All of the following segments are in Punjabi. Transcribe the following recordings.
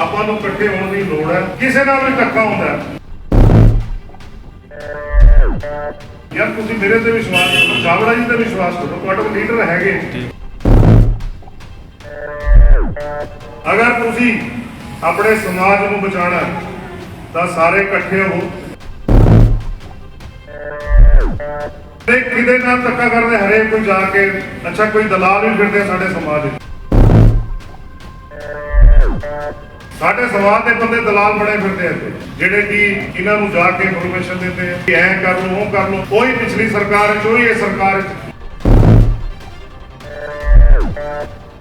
ਆਪਾਂ ਨੂੰ ਇਕੱਠੇ ਹੋਣ ਦੀ ਲੋੜ ਹੈ, ਕਿਸੇ ਨਾਲ ਵੀ ਧੱਕਾ ਹੁੰਦਾ ਯਾਰ, ਤੁਸੀਂ ਮੇਰੇ ਤੇ ਵਿਸ਼ਵਾਸ ਕਰੋ ਚਾਵੜਾ ਜੀ ਤੇ ਵਿਸ਼ਵਾਸ ਕਰੋ, ਤੁਹਾਡੇ ਲੀਡਰ ਹੈਗੇ। ਅਗਰ ਤੁਸੀਂ ਆਪਣੇ ਸਮਾਜ ਨੂੰ ਬਚਾਉਣਾ ਤਾਂ ਸਾਰੇ ਇਕੱਠੇ ਹੋ। ਤੇ ਕਿਤੇ ਨਾਲ ਧੱਕਾ ਕਰਦੇ ਹਰੇਕ ਕੋਈ ਜਾ ਕੇ, ਅੱਛਾ, ਕੋਈ ਦਲਾਲ ਵੀ ਫਿਰਦੇ ਸਾਡੇ ਸਮਾਜ ਵਿੱਚ। ਸਾਡੇ ਸਮਾਜ ਦੇ ਬੰਦੇ ਦਲਾਲ ਬਣੇ ਫਿਰਦੇ ਆ ਇੱਥੇ, ਜਿਹੜੇ ਕਿ ਇਹਨਾਂ ਨੂੰ ਜਾ ਕੇ ਇਨਫੋਰਮੇਸ਼ਨ ਦਿੰਦੇ ਆ ਕਿ ਐਂ ਕਰ ਲਓ ਉਹ ਕਰ ਲਓ ਕੋਈ ਪਿਛਲੀ ਸਰਕਾਰ ਚ ਉਹੀ ਇਹ ਸਰਕਾਰ ਚ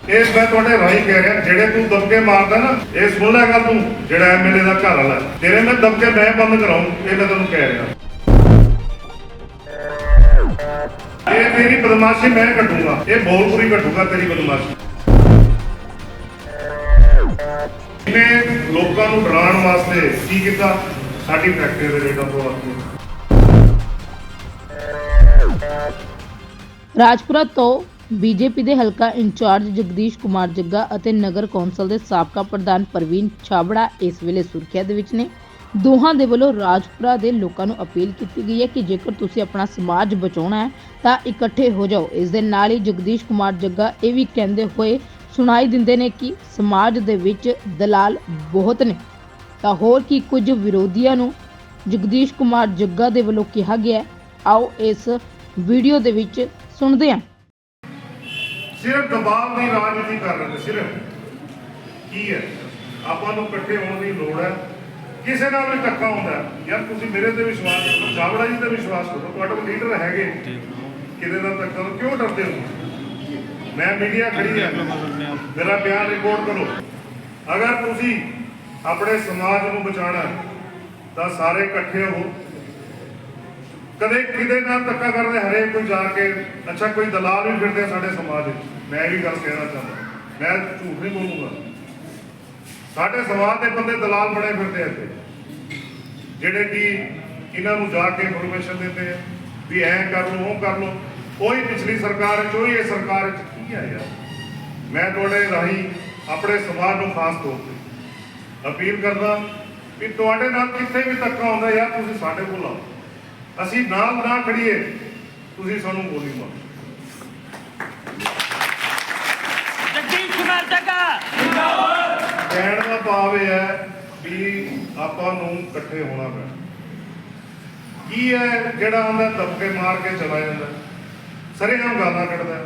ਇਹ ਮੈਂ ਤੁਹਾਡੇ ਰਾਹੀਂ ਕਹਿ ਰਿਹਾ ਜਿਹੜੇ ਤੂੰ ਦਬਕੇ ਮਾਰਦਾ ਨਾ ਇਹ ਸੁਣ ਲੈ ਗੱਲ ਤੂੰ ਜਿਹੜਾ ਐਮਐਲਏ ਦਾ ਘਰ ਵਾਲਾ ਤੇਰੇ ਮੈਂ ਦਬਕੇ ਮੈਂ ਬੰਦ ਕਰਾਉਂ ਇਹ ਮੈਂ ਤੈਨੂੰ ਕਹਿ ਰਿਹਾ। ਇਹ ਮੇਰੀ ਬਦਮਾਸ਼ੀ ਮੈਂ ਕੱਟੂਗਾ ਇਹ ਬੋਲਪੁਰੀ ਕੱਟੂਗਾ ਤੇਰੀ ਬਦਮਾਸ਼ੀ। ਇਹਨੇ ਲੋਕਾਂ ਨੂੰ ਡਰਾਉਣ ਵਾਸਤੇ ਕੀ ਕੀਤਾ? ਸਾਡੀ ਫੈਕਟਰੀ ਦੇ ਰੇਟਾਂ ਤੋਂ ਆਤੀ ਰਾਜਪੁਰਾ ਤੋਂ ਬੀਜੇਪੀ ਦੇ ਹਲਕਾ ਇੰਚਾਰਜ ਜਗਦੀਸ਼ ਕੁਮਾਰ ਜੱਗਾ ਅਤੇ ਨਗਰ ਕੌਂਸਲ ਦੇ ਸਾਬਕਾ ਪ੍ਰਧਾਨ ਪ੍ਰਵੀਨ ਛਾਬੜਾ ਇਸ ਵੇਲੇ ਸੁਰਖੀਆ ਦੇ ਵਿੱਚ ਨੇ। ਦੋਹਾਂ ਦੇ ਵੱਲੋਂ ਰਾਜਪੁਰਾ ਦੇ ਲੋਕਾਂ ਨੂੰ ਅਪੀਲ ਕੀਤੀ ਗਈ ਹੈ ਕਿ ਜੇਕਰ ਤੁਸੀਂ ਆਪਣਾ ਸਮਾਜ ਬਚਾਉਣਾ ਹੈ ਤਾਂ ਇਕੱਠੇ ਹੋ ਜਾਓ। ਇਸ ਦੇ ਨਾਲ ਹੀ ਜਗਦੀਸ਼ ਕੁਮਾਰ ਜੱਗਾ ਇਹ ਵੀ ਕਹਿੰਦੇ ਹੋਏ ਸੁਣਾਈ ਦਿੰਦੇ ਨੇ ਕਿ ਸਮਾਜ ਦੇ ਵਿੱਚ ਦਲਾਲ ਬਹੁਤ ਨੇ। ਤਾਂ ਹੋਰ ਕੀ ਕੁਝ ਵਿਰੋਧੀਆਂ ਨੂੰ ਜਗਦੀਸ਼ ਕੁਮਾਰ ਜੱਗਾ ਦੇ ਵੱਲੋਂ ਕਿਹਾ ਗਿਆ। ਆਓ ਇਸ ਵੀਡੀਓ ਦੇ ਵਿੱਚ ਸੁਣਦੇ ਹਾਂ। ਸਿਰਫ ਦਬਾਅ ਦੀ ਰਾਜਨੀਤੀ ਕਰ ਰਹੇ ਨੇ ਸਿਰਫ ਕੀ ਹੈ? ਆਪਾਂ ਨੂੰ ਇਕੱਠੇ ਹੋਣ ਦੀ ਲੋੜ ਹੈ। ਕਿਸੇ ਨਾਲ ਵੀ ਧੱਕਾ ਹੁੰਦਾ ਹੈ। ਯਾਰ ਤੁਸੀਂ ਮੇਰੇ ਤੇ ਵਿਸ਼ਵਾਸ ਕਰੋ ਚਾਵੜਾ ਜੀ ਤੇ ਵਿਸ਼ਵਾਸ ਕਰੋ ਤੁਹਾਡੇ ਕੋਲ ਲੀਡਰ ਹੈਗੇ ਕਿਤੇ ਦਾ ਧੱਕਾ ਕਿਉਂ ਡਰਦੇ ਹੋ? ਮੈਂ ਮੀਡੀਆ ਖੜੀ ਹੈ ਮੇਰਾ ਬਿਆਨ ਰਿਕਾਰਡ ਕਰੋ। ਅਗਰ ਤੁਸੀਂ ਆਪਣੇ ਸਮਾਜ ਨੂੰ ਬਚਾਉਣਾ, ਤਾਂ ਸਾਰੇ ਇਕੱਠੇ ਹੋ ਕਦੇ ਕਿਤੇ ਨਾਲ ਧੱਕਾ ਕਰਦੇ ਹਰੇਕ ਕੋਈ ਜਾ ਕੇ, ਅੱਛਾ, ਕੋਈ ਦਲਾਲ ਵੀ ਫਿਰਦੇ ਸਾਡੇ ਸਮਾਜ ਵਿੱਚ। ਮੈਂ ਵੀ ਗੱਲ ਕਹਿਣਾ ਚਾਹੁੰਦਾ। ਮੈਂ ਝੂਠ ਨਹੀਂ ਬੋਲੂਗਾ। ਸਾਡੇ ਸਮਾਜ ਦੇ ਬੰਦੇ ਦਲਾਲ ਬਣੇ ਫਿਰਦੇ ਇੱਥੇ। ਜਿਹੜੇ ਕਿ ਇਹਨਾਂ ਨੂੰ ਜਾ ਕੇ ਇਨਫੋਰਮੇਸ਼ਨ ਦਿੰਦੇ ਆ ਵੀ ਐਂ ਕਰ ਲਓ, ਉਹ ਕਰ ਲਓ। ਕੋਈ ਪਿਛਲੀ ਸਰਕਾਰ ਚ ਉਹੀ ਇਹ ਸਰਕਾਰ ਚ ਕੀ ਆ ਯਾਰ ਮੈਂ ਤੁਹਾਡੇ ਰਾਹੀਂ ਆਪਣੇ ਸਮਾਜ ਨੂੰ ਖਾਸ ਤੌਰ ਤੇ ਅਪੀਲ ਕਰਦਾ ਵੀ ਤੁਹਾਡੇ ਨਾਲ ਕਿੱਥੇ ਵੀ ਧੱਕਾ ਹੁੰਦਾ ਯਾਰ ਤੁਸੀਂ ਸਾਡੇ ਕੋਲ ਆਓ। ਅਸੀਂ ਨਾਲ ਨਾ ਖੜੀਏ ਤੁਸੀਂ ਸਾਨੂੰ ਗੋਲੀ ਮਾਰੋ। ਜਗਦੀਸ਼ ਕੁਮਾਰ ਜੱਗਾ। ਕਹਿਣ ਦਾ ਭਾਵ ਇਹ ਹੈ ਵੀ ਆਪਾਂ ਨੂੰ ਇਕੱਠੇ ਹੋਣਾ ਪੈਣਾ। ਕੀ ਹੈ ਜਿਹੜਾ ਆਂਦਾ ਦਬਕੇ ਮਾਰ ਕੇ ਚਲਾ ਜਾਂਦਾ? ਸਰੇਆਮ ਗਾਲਾਂ ਕੱਢਦਾ।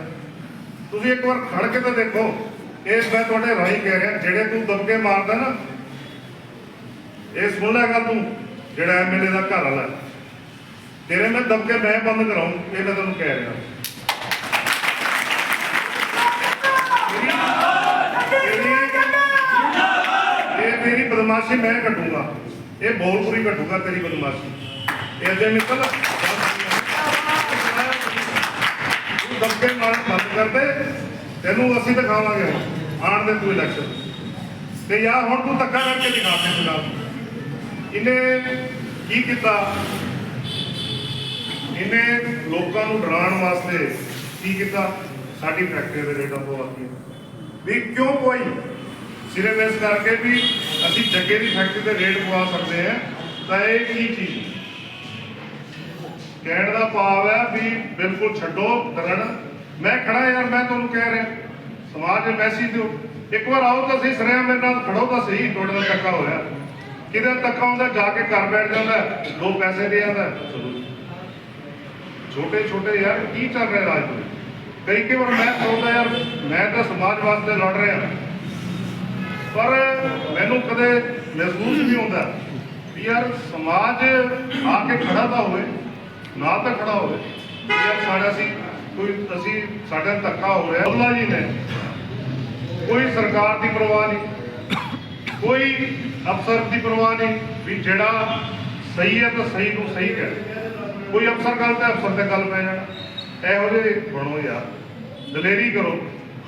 ਤੁਸੀਂ ਇੱਕ ਵਾਰ ਖੜ ਕੇ ਤਾਂ ਦੇਖੋ। ਇਹ ਮੈਂ ਤੁਹਾਡੇ ਰਾਹੀਂ ਕਹਿ ਰਿਹਾ, ਜਿਹੜੇ ਤੂੰ ਦਬਕੇ ਮਾਰਦਾ ਨਾ, ਇਹ ਸੁਣ ਲੈ ਗੱਲ ਤੂੰ, ਜਿਹੜਾ ਐਮਐਲਏ ਦਾ ਘਰ ਵਾਲਾ। ਤੇਰੇ ਮੈਂ ਦਬਕੇ ਮੈਂ ਬੰਦ ਕਰਾਉਂ, ਇਹ ਮੈਂ ਤੈਨੂੰ ਕਹਿ ਰਿਹਾ। ਮੇਰੀ- ਇਹ ਮੇਰੀ ਬਦਮਾਸ਼ੀ ਮੈਂ ਕੱਟੂਗਾ ਇਹ ਬੋਲਪੁਰੀ ਕੱਟੂਗਾ ਤੇਰੀ ਬਦਮਾਸ਼ੀ। ਇਹ ਅੱਗੇ ਨਿਕਲ। ਤੂੰ ਦਬਕੇ ਮਾਰਨ ਬੰਦ ਕਰ ਤੈਨੂੰ ਅਸੀਂ ਦਿਖਾਵਾਂਗੇ ਆਣ ਦੇ ਤੂੰ ਇਲੈਕਸ਼ਨ ਤੇ ਯਾਰ, ਹੁਣ ਤੂੰ ਧੱਕਾ ਕਰਕੇ ਦਿਖਾ ਦੇ ਫਿਲਹਾਲ ਇਹਨੇ ਕੀ ਕੀਤਾ? ਇਹਨੇ ਲੋਕਾਂ ਨੂੰ ਡਰਾਉਣ ਵਾਸਤੇ ਕੀ ਕੀਤਾ? ਸਾਡੀ ਫੈਕਟਰੀ ਦੇ ਰੇਟਾਂ ਤੋਂ ਆਤੀ ਵੀ ਕਿਉਂ ਕੋਈ? ਸਿਰਫ ਇਸ ਕਰਕੇ ਵੀ ਅਸੀਂ ਜੱਗੇ ਦੀ ਫੈਕਟਰੀ ਦੇ ਰੇਟ ਪਵਾ ਸਕਦੇ ਹਾਂ, ਤਾਂ ਇਹ ਕੀ ਚੀਜ਼? ਕਹਿਣ ਦਾ ਭਾਵ ਹੈ ਵੀ ਬਿਲਕੁਲ ਛੱਡੋ ਡਰਨ ਮੈਂ ਖੜਾ ਯਾਰ, ਮੈਂ ਤੁਹਾਨੂੰ ਕਹਿ ਰਿਹਾ। ਸਮਾਜ ਨੂੰ ਮੈਸੇਜ ਦਿਓ। ਇੱਕ ਵਾਰ ਆਓ ਤਾਂ ਸਹੀ, ਸਰਿਆ ਮੇਰੇ ਨਾਲ ਖੜੋ ਤਾਂ ਸਹੀ, ਤੁਹਾਡੇ ਨਾਲ ਧੱਕਾ ਹੋਇਆ। ਕਿਤੇ ਧੱਕਾ ਹੁੰਦਾ? ਜਾ ਕੇ ਘਰ ਬੈਠ ਜਾਂਦਾ। ਦੋ ਪੈਸੇ ਦੇ ਆਉਂਦਾ। ਛੋਟੇ ਛੋਟੇ ਯਾਰ, ਕੀ ਚੱਲ ਰਿਹਾ ਰਾਜਪੁਰ ਕਈ ਕਈ ਵਾਰ ਮੈਂ ਸੋਚਦਾ ਯਾਰ, ਮੈਂ ਤਾਂ ਸਮਾਜ ਵਾਸਤੇ ਲੜ ਰਿਹਾ। ਪਰ ਮੈਨੂੰ ਕਦੇ ਮਹਿਸੂਸ ਨਹੀਂ ਹੁੰਦਾ ਵੀ ਯਾਰ ਸਮਾਜ ਆ ਕੇ ਖੜਾ ਤਾਂ ਹੋਵੇ। ਨਾ ਤਾਂ ਖੜਾ ਹੋਵੇ ਯਾਰ ਸਾਡਾ ਸੀ ਕੋਈ ਅਸੀਂ ਸਾਡਾ ਧੱਕਾ ਹੋ ਰਿਹਾ ਅੱਲਾ ਜੀ ਨੇ। ਕੋਈ ਸਰਕਾਰ ਦੀ ਪਰਵਾਹ ਨਹੀਂ। ਕੋਈ ਅਫਸਰ ਦੀ ਪਰਵਾਹ ਨਹੀਂ ਵੀ ਜਿਹੜਾ ਸਹੀ ਹੈ ਤਾਂ ਸਹੀ ਨੂੰ ਸਹੀ ਕਹੇ। ਕੋਈ ਅਫਸਰ ਗੱਲ ਤੇ ਅਫਸਰ ਤੇ ਗੱਲ ਪੈ ਜਾਣਾ। ਇਹੋ ਜਿਹੇ ਬਣੋ ਯਾਰ। ਦਲੇਰੀ ਕਰੋ।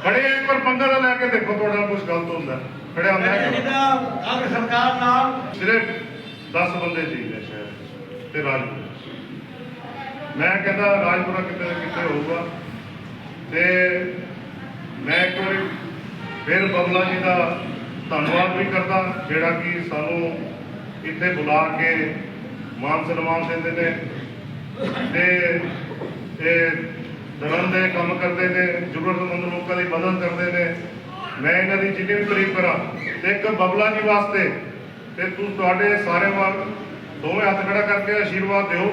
ਖੜੇ ਇੱਕ ਵਾਰ ਪੰਗਾ ਤਾਂ ਲੈ ਕੇ ਦੇਖੋ ਤੁਹਾਡਾ ਕੁਝ ਗਲਤ ਹੁੰਦਾ। ਖੜਿਆ ਮੈਂ ਕਰੋ ਸਰਕਾਰ ਨਾਲ ਸਿਰਫ 10 ਬੰਦੇ ਚਾਹੀਦੇ ਸ਼ਹਿਰ ਤੇ ਰਾਜਪੁਰਾ ਮੈਂ ਕਹਿੰਦਾ ਰਾਜਪੁਰਾ ਕਿਤੇ ਨਾ ਕਿਤੇ ਹੋਊਗਾ। ਤੇ ਮੈਂ ਇੱਕ ਵਾਰੀ ਫਿਰ ਬਬਲਾ ਜੀ ਦਾ ਧੰਨਵਾਦ ਵੀ ਕਰਦਾ, ਜਿਹੜਾ ਕਿ ਸਾਨੂੰ ਇੱਥੇ ਬੁਲਾ ਕੇ ਮਾਨ ਸਨਮਾਨ ਦਿੰਦੇ ਨੇ। ਤੇ ਇਹ ਧਰਮ ਦੇ ਕੰਮ ਕਰਦੇ ਨੇ, ਜ਼ਰੂਰਤਮੰਦ ਲੋਕਾਂ ਦੀ ਮਦਦ ਕਰਦੇ ਨੇ। ਮੈਂ ਇਹਨਾਂ ਦੀ ਜਿੰਨੀ ਵੀ ਤਾਰੀਫ ਕਰਾਂ, ਤੇ ਇੱਕ ਬਬਲਾ ਜੀ ਵਾਸਤੇ ਤੇ ਤੂੰ ਤੁਹਾਡੇ ਸਾਰੇ ਵਾਰ ਦੋਵੇਂ ਹੱਥ ਖੜਾ ਕਰਕੇ ਆਸ਼ੀਰਵਾਦ ਦਿਓ।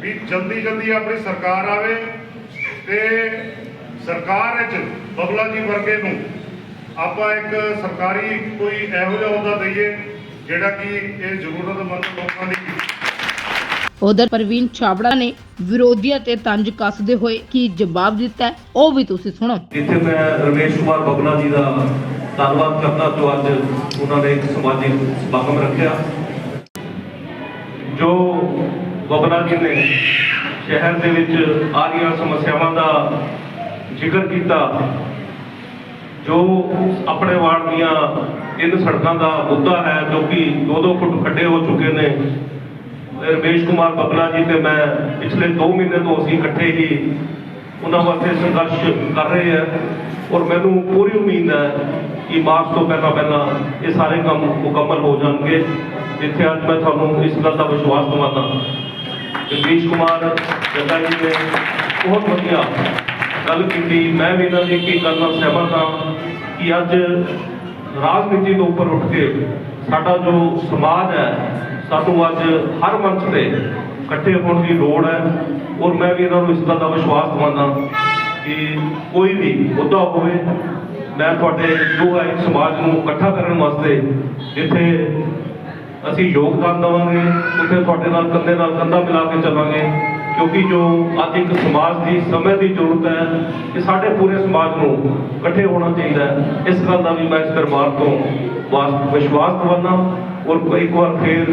ਵੀ ਜਲਦੀ ਜਲਦੀ ਆਪਣੀ ਸਰਕਾਰ ਆਵੇ ਤੇ ਸਰਕਾਰ ਵਿੱਚ ਬਬਲਾ ਜੀ ਵਰਗੇ ਨੂੰ ਆਪਾਂ ਇੱਕ ਸਰਕਾਰੀ ਕੋਈ ਇਹੋ ਜਿਹਾ ਅਹੁਦਾ ਦਈਏ ਜਿਹੜਾ ਕਿ ਇਹ ਜ਼ਰੂਰਤਮੰਦ ਲੋਕਾਂ ਦੀ ਉਧਰ ਪ੍ਰਵੀਨ ਛਾਬੜਾ ਨੇ ਵਿਰੋਧੀਆਂ ਤੇ ਤੰਜ ਕੱਸਦੇ ਹੋਏ ਕੀ ਜਵਾਬ ਦਿੱਤਾ ਉਹ ਵੀ ਤੁਸੀਂ ਸੁਣੋ। ਇੱਥੇ ਮੈਂ ਰਮੇਸ਼ ਕੁਮਾਰ ਬਬਲਾ ਜੀ ਦਾ ਧੰਨਵਾਦ ਕਰਦਾ ਜੋ ਅੱਜ ਉਹਨਾਂ ਨੇ ਇੱਕ ਸਮਾਜਿਕ ਸਮਾਗਮ ਰੱਖਿਆ। ਬਬਲਾ ਜੀ ਨੇ ਸ਼ਹਿਰ ਦੇ ਵਿੱਚ ਆ ਰਹੀਆਂ ਸਮੱਸਿਆਵਾਂ ਦਾ ਜ਼ਿਕਰ ਕੀਤਾ, ਜੋ ਆਪਣੇ ਵਾਰਡ ਦੀਆਂ ਤਿੰਨ ਸੜਕਾਂ ਦਾ ਮੁੱਦਾ ਹੈ, ਜੋ ਕਿ 2-2 ਫੁੱਟ ਖੱਡੇ ਹੋ ਚੁੱਕੇ ਨੇ। ਰਮੇਸ਼ ਕੁਮਾਰ ਬਬਲਾ ਜੀ ਤੇ ਮੈਂ ਪਿਛਲੇ 2 ਮਹੀਨੇ ਤੋਂ ਅਸੀਂ ਇਕੱਠੇ ਹੀ ਉਹਨਾਂ ਵਾਸਤੇ ਸੰਘਰਸ਼ ਕਰ ਰਹੇ ਹਾਂ ਔਰ ਮੈਨੂੰ ਪੂਰੀ ਉਮੀਦ ਹੈ ਕਿ ਮਾਰਚ ਤੋਂ ਪਹਿਲਾਂ ਪਹਿਲਾਂ ਇਹ ਸਾਰੇ ਕੰਮ ਮੁਕੰਮਲ ਹੋ ਜਾਣਗੇ। ਜਿੱਥੇ ਅੱਜ ਮੈਂ ਤੁਹਾਨੂੰ ਇਸ ਗੱਲ ਦਾ ਵਿਸ਼ਵਾਸ ਦਿਵਾਉਂਦਾ। ਜਗਦੀਸ਼ ਕੁਮਾਰ, ਜੱਗਾ ਜੀ ਨੇ ਬਹੁਤ ਵਧੀਆ ਗੱਲ ਕੀਤੀ। ਮੈਂ ਵੀ ਇਹਨਾਂ ਦੀ ਇੱਕ ਗੱਲ ਨਾਲ ਸਹਿਮਤ ਹਾਂ ਕਿ ਅੱਜ ਰਾਜਨੀਤੀ ਤੋਂ ਉੱਪਰ ਉੱਠ ਕੇ ਸਾਡਾ ਜੋ ਸਮਾਜ ਹੈ, ਸਾਨੂੰ ਅੱਜ ਹਰ ਮੰਚ ਤੇ ਇਕੱਠੇ ਹੋਣ ਦੀ ਲੋੜ ਹੈ ਔਰ ਮੈਂ ਵੀ ਇਹਨਾਂ ਨੂੰ ਇਸ ਗੱਲ ਦਾ ਵਿਸ਼ਵਾਸ ਦਿਵਾਉਂਦਾ ਕਿ ਕੋਈ ਵੀ ਮੁੱਦਾ ਹੋਵੇ, ਮੈਂ ਤੁਹਾਡੇ ਜੋ ਹੈ ਸਮਾਜ ਨੂੰ ਇਕੱਠਾ ਕਰਨ ਵਾਸਤੇ ਜਿੱਥੇ ਅਸੀਂ ਯੋਗਦਾਨ ਦੇਵਾਂਗੇ, ਉੱਥੇ ਤੁਹਾਡੇ ਨਾਲ, ਕੰਧੇ ਨਾਲ ਕੰਧਾ ਮਿਲਾ ਕੇ ਚੱਲਾਂਗੇ, ਕਿਉਂਕਿ ਜੋ ਅੱਜ ਇੱਕ ਸਮਾਜ ਦੀ, ਸਮੇਂ ਦੀ ਜ਼ਰੂਰਤ ਹੈ ਕਿ ਸਾਡੇ ਪੂਰੇ ਸਮਾਜ ਨੂੰ ਇਕੱਠੇ ਹੋਣਾ ਚਾਹੀਦਾ ਹੈ। ਇਸ ਗੱਲ ਦਾ ਵੀ ਮੈਂ ਇਸ ਦਰਬਾਰ ਤੋਂ ਵਾਸ- ਵਿਸ਼ਵਾਸ ਦਿਵਾਉਂਦਾ ਔਰ ਇੱਕ ਵਾਰ ਫੇਰ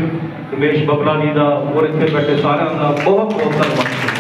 ਰਮੇਸ਼ ਬਬਲਾ ਜੀ ਦਾ, ਔਰ ਇੱਥੇ ਬੈਠੇ ਸਾਰਿਆਂ ਦਾ ਬਹੁਤ ਬਹੁਤ ਧੰਨਵਾਦ।